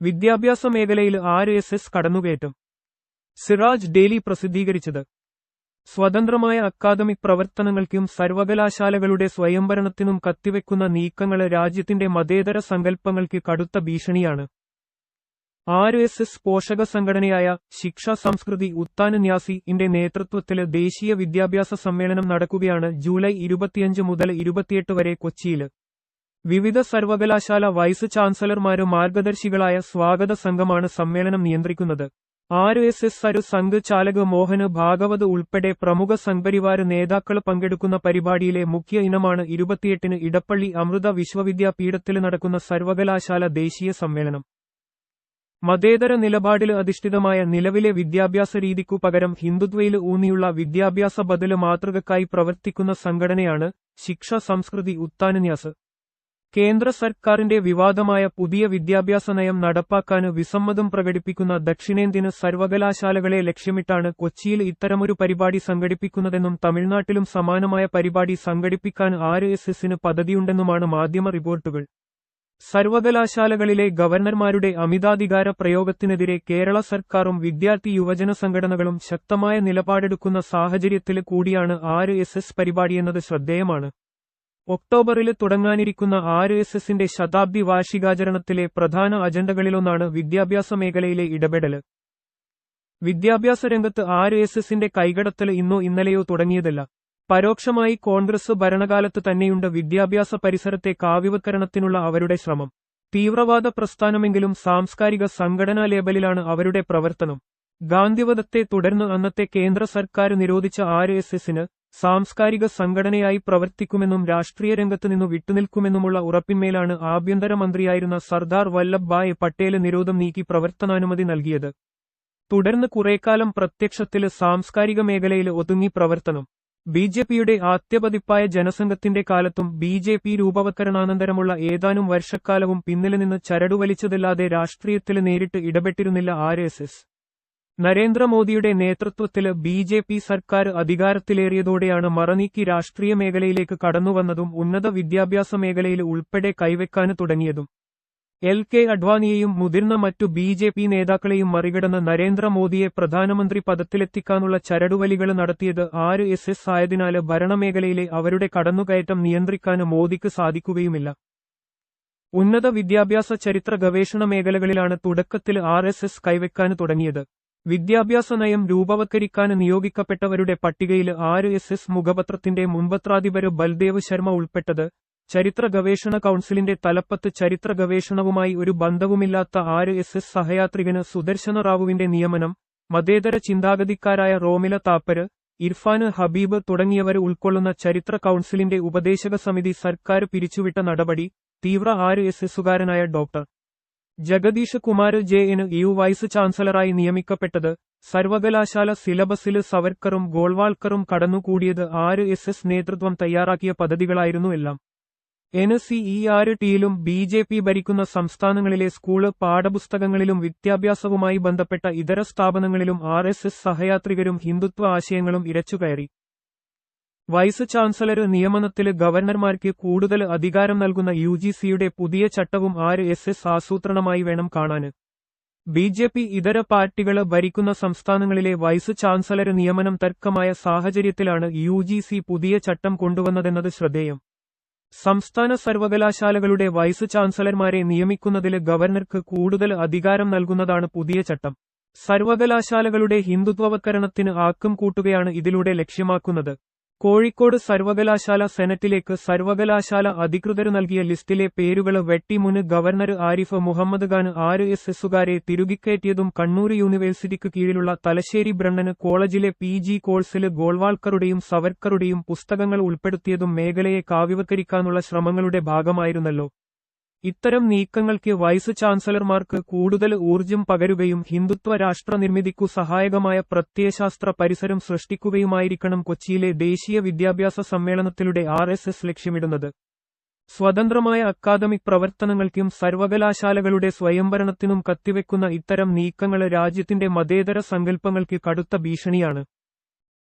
വിദ്യാഭ്യാസ മേഖലയിൽ ആര് എസ് എസ് കടന്നുകയറ്റം? സിറാജ് ഡെയിലി പ്രസിദ്ധീകരിച്ചത്. സ്വതന്ത്രമായ അക്കാദമിക് പ്രവർത്തനങ്ങൾക്കും സർവകലാശാലകളുടെ സ്വയംഭരണത്തിനും കത്തിവെക്കുന്ന നീക്കങ്ങൾ രാജ്യത്തിന്റെ മതേതര സങ്കല്പങ്ങൾക്ക് കടുത്ത ഭീഷണിയാണ്. ആർ എസ് എസ് പോഷക സംഘടനയായ ശിക്ഷാ സംസ്കൃതി ഉത്താന ന്യാസിന്റെ ഇന്റെ നേതൃത്വത്തിൽ ദേശീയ വിദ്യാഭ്യാസ സമ്മേളനം നടക്കുകയാണ് ജൂലൈ ഇരുപത്തിയഞ്ച് മുതൽ ഇരുപത്തിയെട്ട് വരെ കൊച്ചിയിൽ. വിവിധ സർവകലാശാല വൈസ് ചാൻസലർമാരും മാർഗദർശികളായ സ്വാഗത സംഘമാണ് സമ്മേളനം നിയന്ത്രിക്കുന്നത്. ആർ എസ് എസ് സരു സംഘ് ചാലക് മോഹന് ഭാഗവത് ഉൾപ്പെടെ പ്രമുഖ സംഘപരിവാര നേതാക്കൾ പങ്കെടുക്കുന്ന പരിപാടിയിലെ മുഖ്യ ഇനമാണ് ഇരുപത്തിയെട്ടിന് ഇടപ്പള്ളി അമൃത വിശ്വവിദ്യാപീഠത്തിൽ നടക്കുന്ന സർവകലാശാല ദേശീയ സമ്മേളനം. മതേതര നിലപാടിൽ അധിഷ്ഠിതമായ നിലവിലെ വിദ്യാഭ്യാസ രീതിക്കു പകരം ഹിന്ദുത്വയിൽ ഊന്നിയുള്ള വിദ്യാഭ്യാസ ബദൽ മാതൃകക്കായി പ്രവർത്തിക്കുന്ന സംഘടനയാണ് ശിക്ഷ സംസ്കൃതി ഉത്താനന്യാസ് കേന്ദ്ര സർക്കാരിന്റെ വിവാദമായ പുതിയ വിദ്യാഭ്യാസ നയം നടപ്പാക്കാൻ വിസമ്മതം പ്രകടിപ്പിക്കുന്ന ദക്ഷിണേന്ത്യന് സർവകലാശാലകളെ ലക്ഷ്യമിട്ടാണ് കൊച്ചിയിൽ ഇത്തരമൊരു പരിപാടി സംഘടിപ്പിക്കുന്നതെന്നും തമിഴ്നാട്ടിലും സമാനമായ പരിപാടി സംഘടിപ്പിക്കാൻ ആർ എസ് എസിന് പദ്ധതിയുണ്ടെന്നുമാണ് മാധ്യമ റിപ്പോർട്ടുകൾ. സർവകലാശാലകളിലെ ഗവർണർമാരുടെ അമിതാധികാര പ്രയോഗത്തിനെതിരെ കേരള സർക്കാരും വിദ്യാർത്ഥി യുവജന സംഘടനകളും ശക്തമായ നിലപാടെടുക്കുന്ന സാഹചര്യത്തിൽ കൂടിയാണ് ആർ എസ് എസ് പരിപാടിയെന്നത് ശ്രദ്ധേയമാണ്. ഒക്ടോബറിൽ തുടങ്ങാനിരിക്കുന്ന ആർ എസ് എസിന്റെ ശതാബ്ദി വാർഷികാചരണത്തിലെ പ്രധാന അജണ്ടകളിലൊന്നാണ് വിദ്യാഭ്യാസ മേഖലയിലെ ഇടപെടൽ. വിദ്യാഭ്യാസ രംഗത്ത് ആർ എസ് എസിന്റെ കൈകടത്തൽ ഇന്നോ ഇന്നലെയോ തുടങ്ങിയതല്ല. പരോക്ഷമായി കോൺഗ്രസ് ഭരണകാലത്ത് തന്നെയുണ്ട് വിദ്യാഭ്യാസ പരിസരത്തെ കാവ്യവത്കരണത്തിനുള്ള അവരുടെ ശ്രമം. തീവ്രവാദ പ്രസ്ഥാനമെങ്കിലും സാംസ്കാരിക സംഘടനാ ലേബലിലാണ് അവരുടെ പ്രവർത്തനം. ഗാന്ധിവധത്തെ തുടർന്ന് അന്നത്തെ കേന്ദ്ര സർക്കാർ നിരോധിച്ച ആർ എസ് എസിന് സാംസ്കാരിക സംഘടനയായി പ്രവർത്തിക്കുമെന്നും രാഷ്ട്രീയ രംഗത്ത് നിന്നു വിട്ടുനിൽക്കുമെന്നുമുള്ള ഉറപ്പിന്മേലാണ് ആഭ്യന്തരമന്ത്രിയായിരുന്ന സർദാർ വല്ലഭ് ഭായ് പട്ടേൽ നിരോധം നീക്കി പ്രവർത്തനാനുമതി നൽകിയത്. തുടർന്ന് കുറേക്കാലം പ്രത്യക്ഷത്തിൽ സാംസ്കാരിക മേഖലയിൽ ഒതുങ്ങി പ്രവർത്തനം. ബി ജെ പിയുടെ ആദ്യപതിപ്പായ ജനസംഘത്തിന്റെ കാലത്തും ബി ജെ പി രൂപവത്കരണാനന്തരമുള്ള ഏതാനും വർഷക്കാലവും പിന്നിൽ നിന്ന് ചരടുവലിച്ചതല്ലാതെ രാഷ്ട്രീയത്തിൽ നേരിട്ട് ഇടപെട്ടിരുന്നില്ല ആർ എസ് എസ്. നരേന്ദ്രമോദിയുടെ നേതൃത്വത്തിൽ ബി ജെ പി സർക്കാർ അധികാരത്തിലേറിയതോടെയാണ് മറനീക്കി രാഷ്ട്രീയ മേഖലയിലേക്ക് കടന്നുവന്നതും ഉന്നത വിദ്യാഭ്യാസ മേഖലയിൽ ഉൾപ്പെടെ കൈവെക്കാൻ തുടങ്ങിയതും. എൽ കെ അഡ്വാനിയെയും മുതിർന്ന മറ്റു ബി ജെ പി നേതാക്കളെയും മറികടന്ന് നരേന്ദ്രമോദിയെ പ്രധാനമന്ത്രി പദത്തിലെത്തിക്കാനുള്ള ചരടുവലികൾ നടത്തിയത് ആര് എസ് എസ് ആയതിനാല് ഭരണമേഖലയിലെ അവരുടെ കടന്നുകയറ്റം നിയന്ത്രിക്കാൻ മോദിക്ക് സാധിക്കുകയുമില്ല. ഉന്നത വിദ്യാഭ്യാസ ചരിത്ര ഗവേഷണ മേഖലകളിലാണ് തുടക്കത്തിൽ ആർ എസ് എസ് കൈവെക്കാൻ തുടങ്ങിയത്. വിദ്യാഭ്യാസ നയം രൂപവത്കരിക്കാൻ നിയോഗിക്കപ്പെട്ടവരുടെ പട്ടികയിൽ ആർ എസ് എസ് മുഖപത്രത്തിന്റെ മുൻപത്രാധിപര് ബൽദേവ് ശർമ്മ ഉൾപ്പെട്ടത് ചരിത്ര ഗവേഷണ കൌൺസിലിന്റെ തലപ്പത്ത് ചരിത്ര ഗവേഷണവുമായി ഒരു ബന്ധവുമില്ലാത്ത ആർ എസ് എസ് സഹയാത്രികന് സുദർശന റാവുവിന്റെ നിയമനം മതേതര ചിന്താഗതിക്കാരായ റോമില താപ്പര് ഇർഫാൻ ഹബീബ് തുടങ്ങിയവർ ഉൾക്കൊള്ളുന്ന ചരിത്ര കൌൺസിലിന്റെ ഉപദേശക സമിതി സർക്കാർ പിരിച്ചുവിട്ട നടപടി തീവ്ര R S എസുകാരനായ doctor Jagadish Kumar J N U vice ചാൻസലറായി നിയമിക്കപ്പെട്ടത് സർവകലാശാല സിലബസിൽ സവർക്കറും ഗോൾവാൾക്കറും കടന്നുകൂടിയത് ആര് എസ് എസ് നേതൃത്വം തയ്യാറാക്കിയ പദ്ധതികളായിരുന്നു എല്ലാം. എൻ സി ഇ ആർ ടിയിലും ബി ജെ പി ഭരിക്കുന്ന സംസ്ഥാനങ്ങളിലെ സ്കൂൾ പാഠപുസ്തകങ്ങളിലും വിദ്യാഭ്യാസവുമായി ബന്ധപ്പെട്ട ഇതര സ്ഥാപനങ്ങളിലും ആർ എസ് എസ് സഹയാത്രികരും ഹിന്ദുത്വ ആശയങ്ങളും ഇരച്ചുകയറി. വൈസ് ചാൻസലർ നിയമനത്തിൽ ഗവർണർമാർക്ക് കൂടുതൽ അധികാരം നൽകുന്ന യു ജി സിയുടെ പുതിയ ചട്ടവും ആര് എസ് എസ് ആസൂത്രണമായി വേണം കാണാന്. ബി ജെ പി ഇതര പാർട്ടികൾ ഭരിക്കുന്ന സംസ്ഥാനങ്ങളിലെ വൈസ് ചാൻസലർ നിയമനം തർക്കമായ സാഹചര്യത്തിലാണ് യു ജി സി പുതിയ ചട്ടം കൊണ്ടുവന്നതെന്നത് ശ്രദ്ധേയം. സംസ്ഥാന സർവകലാശാലകളുടെ വൈസ് ചാൻസലർമാരെ നിയമിക്കുന്നതിൽ ഗവർണർക്ക് കൂടുതൽ അധികാരം നൽകുന്നതാണ് പുതിയ ചട്ടം. സർവകലാശാലകളുടെ ഹിന്ദുത്വവത്കരണത്തിന് ആക്കം കൂട്ടുകയാണ് ഇതിലൂടെ ലക്ഷ്യമാക്കുന്നത്. കോഴിക്കോട് സർവകലാശാല സെനറ്റിലേക്ക് സർവകലാശാല അധികൃതർ നൽകിയ ലിസ്റ്റിലെ പേരുകൾ വെട്ടി മുന് ഗവർണർ ആരിഫ് മുഹമ്മദ് ഖാൻ ആര് എസ് എസുകാരെ തിരുകിക്കയറ്റിയതും കണ്ണൂർ യൂണിവേഴ്സിറ്റിക്ക് കീഴിലുള്ള തലശ്ശേരി ബ്രണ്ണന് കോളേജിലെ പി ജി കോഴ്സിൽ ഗോൾവാൾക്കറുടെയും സവർക്കറുടെയും പുസ്തകങ്ങൾ ഉൾപ്പെടുത്തിയതും മേഖലയെ കാവ്യവത്കരിക്കാനുള്ള ശ്രമങ്ങളുടെ ഭാഗമായിരുന്നല്ലോ. ഇത്തരം നീക്കങ്ങൾക്ക് വൈസ് ചാൻസലർമാർക്ക് കൂടുതൽ ഊർജം പകരുകയും ഹിന്ദുത്വ രാഷ്ട്ര നിർമ്മിതിക്കു സഹായകമായ പ്രത്യയശാസ്ത്ര പരിസരം സൃഷ്ടിക്കുകയുമായിരിക്കണം കൊച്ചിയിലെ ദേശീയ വിദ്യാഭ്യാസ സമ്മേളനത്തിലൂടെ ആർ എസ് എസ് ലക്ഷ്യമിടുന്നത്. സ്വതന്ത്രമായ അക്കാദമിക് പ്രവർത്തനങ്ങൾക്കും സർവകലാശാലകളുടെ സ്വയംഭരണത്തിനും കത്തിവെക്കുന്ന ഇത്തരം നീക്കങ്ങൾ രാജ്യത്തിന്റെ മതേതര സങ്കല്പങ്ങൾക്ക് കടുത്ത ഭീഷണിയാണ്.